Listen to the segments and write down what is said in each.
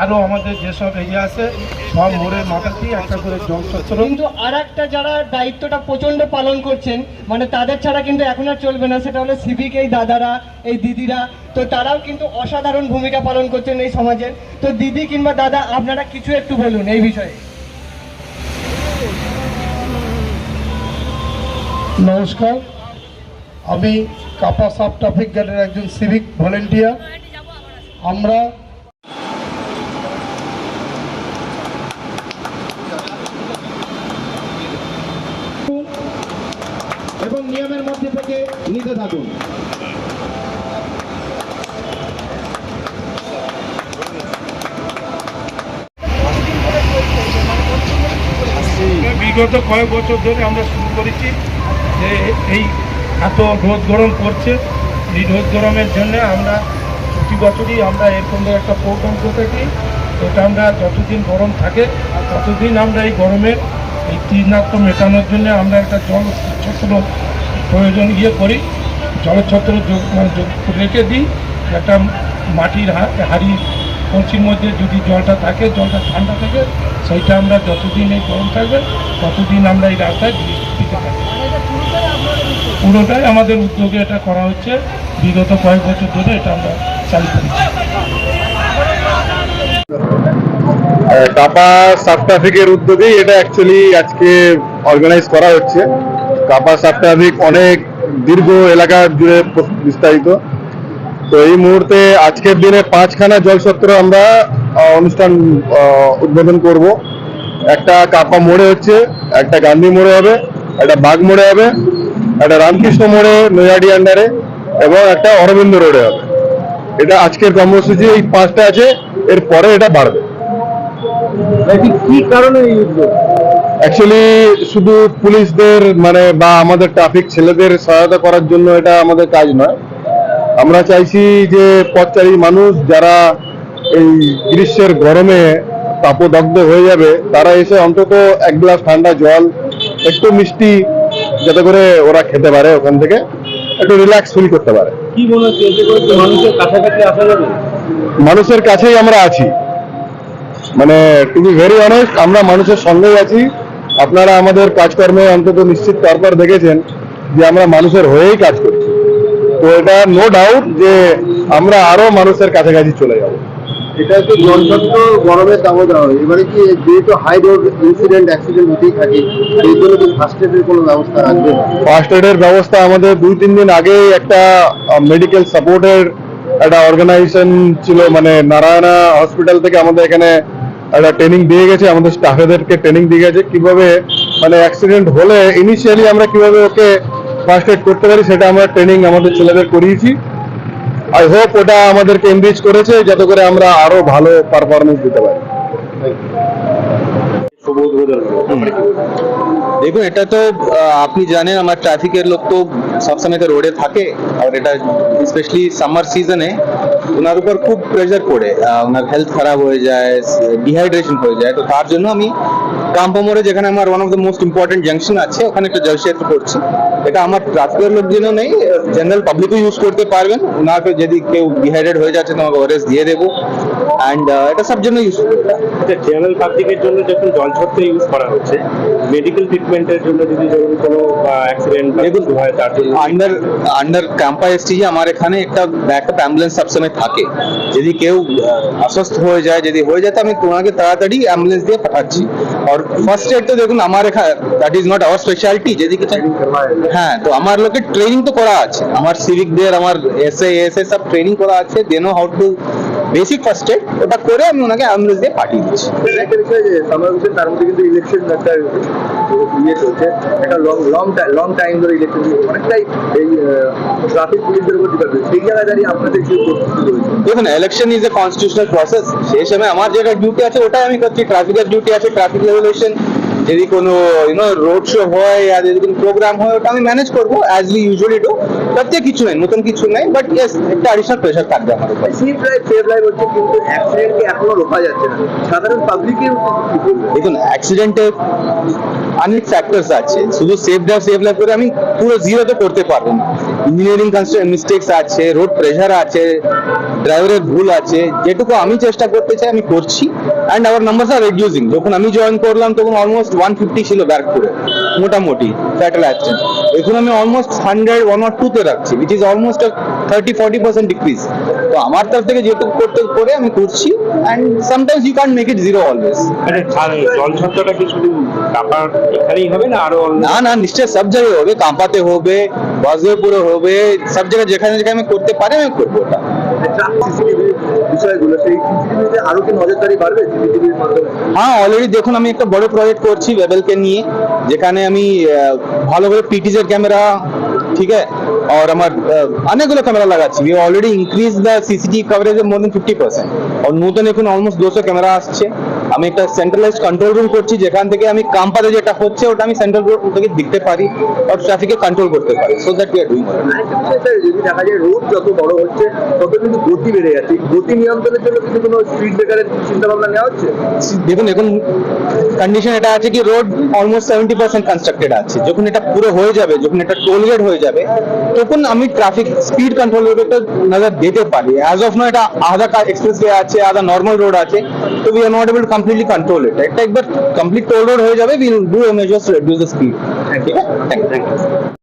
আরও আমাদের যেসব এরিয়া আছে সব মোড়ের মাথাতেই একটা করে জল চত্বর কিন্তু আর একটা যারা দায়িত্বটা প্রচণ্ড পালন করছেন মানে তাদের ছাড়া কিন্তু এখন আর চলবে না সেটা হলো সিভিক এই দাদারা এই দিদিরা। তো তারাও কিন্তু অসাধারণ ভূমিকা পালন করছেন এই সমাজের তো দিদি কিংবা দাদা আপনারা কিছু একটু বলুন এই বিষয়ে। নমস্কার। আমি কাপা সাব ট্রাফিক গার্ডের একজন সিভিক ভলেন্টিয়ার। আমরা এবং নিয়মের মধ্যে থেকে নিতে থাকুন। বিগত কয়েক বছর ধরে আমরা শুরু করেছি যে এই এত রোদ গরম করছে এই রোদ গরমের জন্য আমরা প্রতি বছরই আমরা এর এরকম একটা প্রোগ্রাম করে থাকি। ওটা আমরা যতদিন গরম থাকে, ততদিন আমরা এই গরমের এই তৃণাত্ম মেটানোর জন্য আমরা একটা জল ছত্র প্রয়োজন ইয়ে করি। জলছত্র মানে রেখে দিই। একটা মাটির হাঁড়ি কলসির মধ্যে যদি জলটা থাকে, জলটা ঠান্ডা থাকে, সেইটা আমরা যতদিন এই গরম থাকবে, ততদিন আমরা এই রাস্তায় দিতে পারি পুরোটাই আমাদের উদ্যোগে এটা করা হচ্ছে। বিগত কয়েক বছর ধরে এটা আমরা চালু করেছি। কাপা সাব ট্রাফিকের উদ্যোগেই এটা অ্যাকচুয়ালি আজকে অর্গানাইজ করা হচ্ছে। কাপা সাব ট্রাফিক অনেক দীর্ঘ এলাকা জুড়ে বিস্তারিত। তো এই মুহূর্তে আজকের দিনে পাঁচখানা জলসত্র আমরা অনুষ্ঠান উদ্বোধন করব। একটা কাপা মোড়ে হচ্ছে, একটা গান্ধী মোড়ে হবে, একটা বাঘ মোড়ে হবে, একটা রামকৃষ্ণ মোড়ে নৈয়াডি আন্ডারে এবং একটা অরবিন্দ রোডে হবে। এটা আজকের কর্মসূচি, এই পাঁচটা আছে এর পরে এটা বাড়বে। কি কারণে এই উদ্যোগ? অ্যাকচুয়ালি শুধু পুলিশদের মানে বা আমাদের ট্রাফিক ছেলেদের সহায়তা করার জন্য এটা আমাদের কাজ নয়। আমরা চাইছি যে পথচারী মানুষ যারা এই গ্রীষ্মের গরমে তাপদগ্ধ হয়ে যাবে তারা এসে অন্তত এক গ্লাস ঠান্ডা জল একটু মিষ্টি যাতে করে ওরা খেতে পারে ওখান থেকে একটু রিল্যাক্স ফিল করতে পারে। কি মনে হচ্ছে? মানুষের কাছাকাছি আসা যাবে? মানুষের কাছেই আমরা আছি। মানে টু বি ভেরি অনেস্ট আমরা মানুষের সঙ্গেই আছি। আপনারা আমাদের কাজকর্মে অন্তত নিশ্চিত তারপর দেখেছেন যে আমরা মানুষের হয়েই কাজ করছি। তো এটা নো ডাউট যে আমরা আরও মানুষের কাছাকাছি চলে যাব। এটা হচ্ছে জলছত্র গরমের দামোদর এবারে কি যেহেতু হাই রোড ইনসিডেন্ট অ্যাক্সিডেন্ট হতেই থাকে সেই জন্য কি ফার্স্ট এডের কোনো ব্যবস্থা রাখবে ফার্স্ট এডের ব্যবস্থা আমাদের দুই তিন দিন আগেই একটা মেডিকেল সাপোর্টের একটা অর্গানাইজেশন ছিল মানে নারায়ণা হসপিটাল থেকে আমাদের এখানে একটা ট্রেনিং দিয়ে গেছে, আমাদের স্টাফেদেরকে ট্রেনিং দিয়ে গেছে। কীভাবে মানে অ্যাক্সিডেন্ট হলে ইনিশিয়ালি আমরা কীভাবে ওকে ফার্স্ট এড করতে পারি, সেটা আমরা ট্রেনিং আমাদের ছেলেদের করিয়েছি। আই হোপ ওটা আমাদেরকে এনরিচ করেছে, যাতে করে আমরা আরও ভালো পারফরমেন্স দিতে পারি। দেখুন, এটা তো আপনি জানেন, আমার ট্রাফিকের লোক তো সবসময় তো রোডে থাকে, আর এটা স্পেশালি সামার সিজনে ওনার উপর খুব প্রেশার পড়ে। ওনার হেলথ খারাপ হয়ে যায় ডিহাইড্রেশন হয়ে যায়। তো তার জন্য আমি কাম্পোমোড়ে, যেখানে আমার one of the most important junction আছে, ওখানে একটা জলসেত্র করছি। এটা আমার ট্রাফিকের লোকজনও নেই জেনারেল পাবলিকও ইউজ করতে পারবেন। ওনাকে যদি কেউ ডিহাইড্রেট হয়ে যাচ্ছে, তোমাকে ওরেস দিয়ে দেবো। অ্যান্ড এটা সব জন্য ইউজ আচ্ছা জেনারেল পাবলিকের জন্য যখন জলছত্র ইউজ করা হচ্ছে মেডিকেল ট্রিটমেন্টের জন্য যদি ধরুন কোনো অ্যাক্সিডেন্ট দেখুন হয় তার জন্য আন্ডার আন্ডার ক্যাম্পা এসটিজে আমার এখানে একটা ব্যাকআপ অ্যাম্বুলেন্স সবসময় থাকে। যদি কেউ অসুস্থ হয়ে যায় যদি হয়ে যায় তো আমি তোমাকে তাড়াতাড়ি অ্যাম্বুলেন্স দিয়ে পাঠাচ্ছি। আর ফার্স্ট এড তো দেখুন আমার এখানে that is not our speciality যদি কিছু হ্যাঁ। তো আমার লোকের ট্রেনিং তো করা আছে। আমার সিভিকদের আমার এসএ এসএ সব ট্রেনিং করা আছে। They know how to basic first aid ওটা করে আমি ওনাকে অ্যাম্বুলেন্স দিয়ে পাঠিয়ে দিচ্ছি। তার মধ্যে কিন্তু ইলেকশন একটা ইয়ে চলছে একটা লং লং লং টাইম ধরে ইলেকশন অনেকটাই এই ট্রাফিক পুলিশদের উপর ডিপেন্ড সেই জায়গায় দাঁড়িয়ে আপনাদের কি দেখুন election is a constitutional process সেই সময় আমার যেটা ডিউটি আছে ওটাই আমি করছি। ট্রাফিকের ডিউটি আছে ট্রাফিক রেগুলেশন যদি কোনো ইউনো রোড শো হয় আর যদি কোনো প্রোগ্রাম হয় ওটা আমি ম্যানেজ করব অ্যাজ উই ইউজুয়ালি ডু তাতে কিছু নাই নতুন কিছু নাই বাট ইয়েস একটা অ্যাডিশনাল প্রেশার থাকবে আমার উপর। লাইফ সেফ লাইফ হচ্ছে কিন্তু অ্যাক্সিডেন্টকে এখনও রোকা যাচ্ছে না। সাধারণ পাবলিকের দেখুন অ্যাক্সিডেন্টে অনেক ফ্যাক্টরস আছে শুধু সেফ ড্রাইভ সেফ লাইফ করে আমি পুরো জিরো তো করতে পারব না। ইঞ্জিনিয়ারিং মিস্টেক্স আছে রোড প্রেশার আছে ড্রাইভারের ভুল আছে, যেটুকু আমি চেষ্টা করতে চাই আমি করছি। অ্যান্ড আওয়ার নাম্বার আর রিডিউসিং যখন আমি জয়েন করলাম, তখন অলমোস্ট ওয়ান ফিফটি ছিল ব্যারাকপুরে, মোটামুটি ফ্যাটাল অ্যাক্সিডেন্ট এখন আমি অলমোস্ট হান্ড্রেড ওয়ান আর টুতে রাখছি which is almost thirty forty percent decrease তো আমার তরফ থেকে যেটুকু করতে করে আমি করছি। মানে ছাড়- জল ছত্রটা কি শুধু কাপার এখানেই হবে না না না নিশ্চয় সব জায়গায় হবে কাঁপাতে হবে বজরপুরে হবে সব জায়গায় যেখানে যেখানে আমি করতে পারি আমি করব ওটা। বিষয়গুলো সেই সিসিটিভিতে আরও কি নজরদারি বাড়বে সিসিটিভির মাধ্যমে? হ্যাঁ অলরেডি দেখুন আমি একটা বড় প্রজেক্ট করছি ওয়েবেলকে নিয়ে যেখানে আমি ভালো করে পিটিজের ক্যামেরা ঠিক আছে? और আমার অনেকগুলো ক্যামেরা লাগাচ্ছি we already increase the CCTV coverage more than fifty percent আর নতুন এখন অলমোস্ট দুশো ক্যামেরা আসছে আমি একটা সেন্ট্রালাইজ কন্ট্রোল রুম করছি যেখান থেকে আমি কাম্পাতে যেটা হচ্ছে ওটা আমি সেন্ট্রাল রুম থেকে দেখতে পারি আর ট্রাফিকে কন্ট্রোল করতে পারি। So that we are doing যদি দেখা যায় রোড যত বড় হচ্ছে তত কিন্তু গতি বেড়ে যাচ্ছে। গতি নিয়ন্ত্রণের জন্য কোনো ব্রেকারের চিন্তা ভাবনা নেওয়া হচ্ছে? দেখুন এখন কন্ডিশন এটা আছে কি road almost seventy percent constructed আছে। যখন এটা পুরো হয়ে যাবে যখন এটা টোল গেট হয়ে যাবে তখন আমি ট্রাফিক স্পিড কন্ট্রোল একটা নজর দিতে পারি। অ্যাজ অফ নো এটা আধা এক্সপ্রেস আছে আধা নর্মাল রোড আছে। তো we are not able to completely control এটা একটা একবার কমপ্লিট টোল রোড হয়ে যাবে will do measures reduce the speed ঠিক আছে থ্যাংক ইউ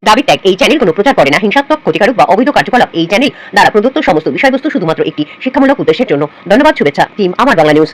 দাবি ত্যাগ এই চ্যানেল কোনো প্রচার করে না হিংসাত্মক ক্ষতিকারক বা অবৈধ কার্যকলাপ এই চ্যানেল দ্বারা প্রদত্ত সমস্ত বিষয়বস্তু শুধুমাত্র একটি শিক্ষামূলক উদ্দেশ্যের জন্য। ধন্যবাদ শুভেচ্ছা টিম আমার বাংলা নিউজ